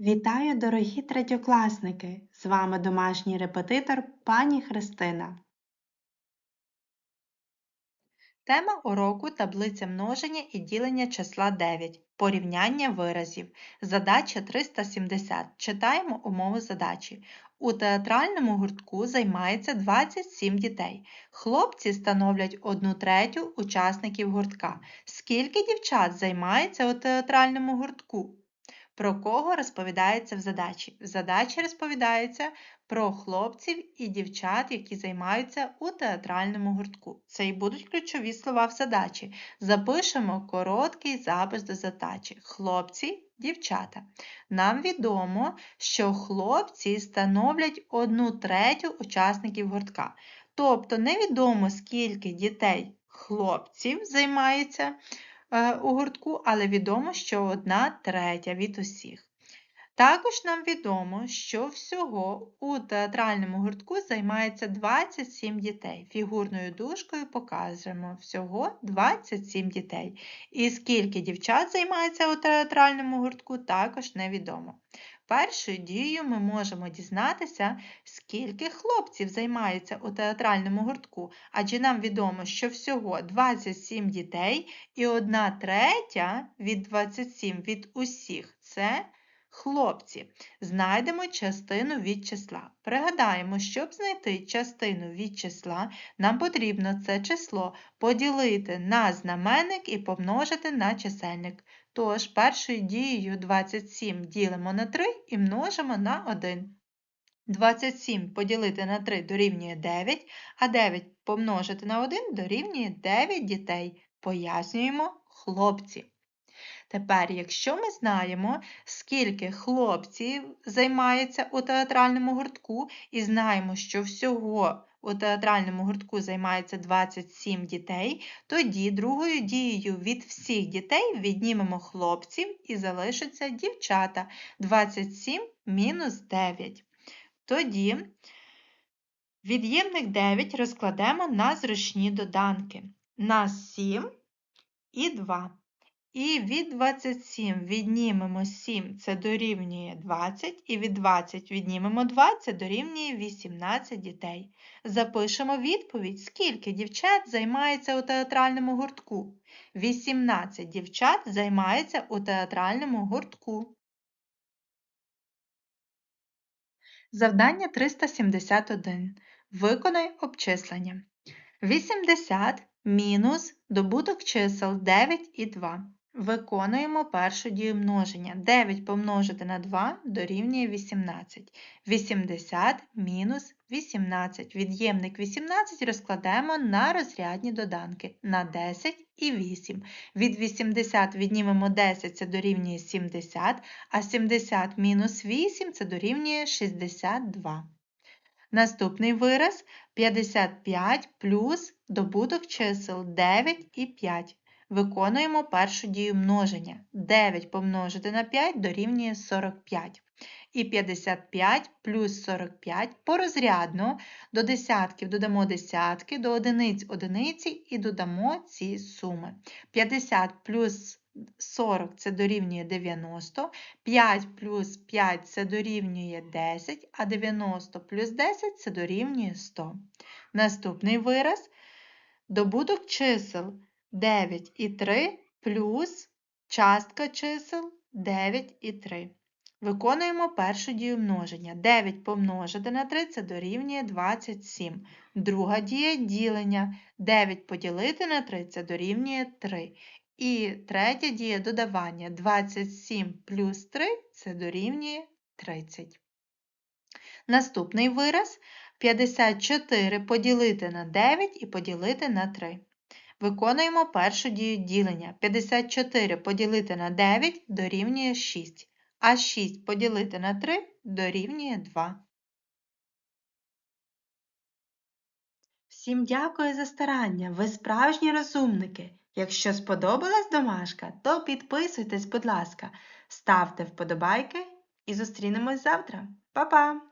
Вітаю, дорогі третьокласники! З вами домашній репетитор пані Христина. Тема уроку таблиця множення і ділення числа 9. Порівняння виразів. Задача 370. Читаємо умови задачі. У театральному гуртку займається 27 дітей. Хлопці становлять одну третю учасників гуртка. Скільки дівчат займається у театральному гуртку? Про кого розповідається в задачі? В задачі розповідається про хлопців і дівчат, які займаються у театральному гуртку. Це і будуть ключові слова в задачі. Запишемо короткий запис до задачі. Хлопці, дівчата. Нам відомо, що хлопці становлять одну третю учасників гуртка. Тобто невідомо, скільки дітей хлопців займається у гуртку, але відомо, що одна третя від усіх. Також нам відомо, що всього у театральному гуртку займається 27 дітей. Фігурною дужкою показуємо всього 27 дітей. І скільки дівчат займається у театральному гуртку, також невідомо. Першою дією ми можемо дізнатися, скільки хлопців займається у театральному гуртку, адже нам відомо, що всього 27 дітей і одна третя від 27 від усіх. Це хлопці. Знайдемо частину від числа. Пригадаємо, щоб знайти частину від числа, нам потрібно це число поділити на знаменник і помножити на чисельник. Тож, першою дією 27 ділимо на 3 і множимо на 1. 27 поділити на 3 дорівнює 9, а 9 помножити на 1 дорівнює 9 дітей. Пояснюємо хлопці. Тепер, якщо ми знаємо, скільки хлопців займається у театральному гуртку, і знаємо, що всього у театральному гуртку займається 27 дітей, тоді другою дією від всіх дітей віднімемо хлопців і залишаться дівчата 27 мінус 9. Тоді від'ємник 9 розкладемо на зручні доданки на 7 і 2. І від 27 віднімемо 7, це дорівнює 20, і від 20 віднімемо 2, це дорівнює 18 дітей. Запишемо відповідь, скільки дівчат займається у театральному гуртку. 18 дівчат займається у театральному гуртку. Завдання 371. Виконай обчислення. 80 мінус добуток чисел 9 і 2. Виконуємо першу дію множення. 9 помножити на 2 дорівнює 18. 80 мінус 18. Від'ємник 18 розкладаємо на розрядні доданки на 10 і 8. Від 80 віднімемо 10 це дорівнює 70, а 70 мінус 8 це дорівнює 62. Наступний вираз 55 плюс добуток чисел 9 і 5. Виконуємо першу дію множення. 9 помножити на 5 дорівнює 45. І 55 плюс 45 порозрядно до десятків додамо десятки, до одиниць одиниці і додамо ці суми. 50 плюс 40 це дорівнює 90, 5 плюс 5 це дорівнює 10, а 90 плюс 10 це дорівнює 100. Наступний вираз добуток чисел 9 і 3 плюс частка чисел 9 і 3. Виконуємо першу дію множення. 9 помножити на 3 це дорівнює 27. Друга дія ділення. 9 поділити на 3 це дорівнює 3. І третя дія додавання 27 плюс 3 це дорівнює 30. Наступний вираз 54 поділити на 9 і поділити на 3. Виконуємо першу дію ділення. 54 поділити на 9 дорівнює 6, а 6 поділити на 3 дорівнює 2. Всім дякую за старання, ви справжні розумники. Якщо сподобалась домашка, то підписуйтесь, будь ласка, ставте вподобайки і зустрінемось завтра. Па-па!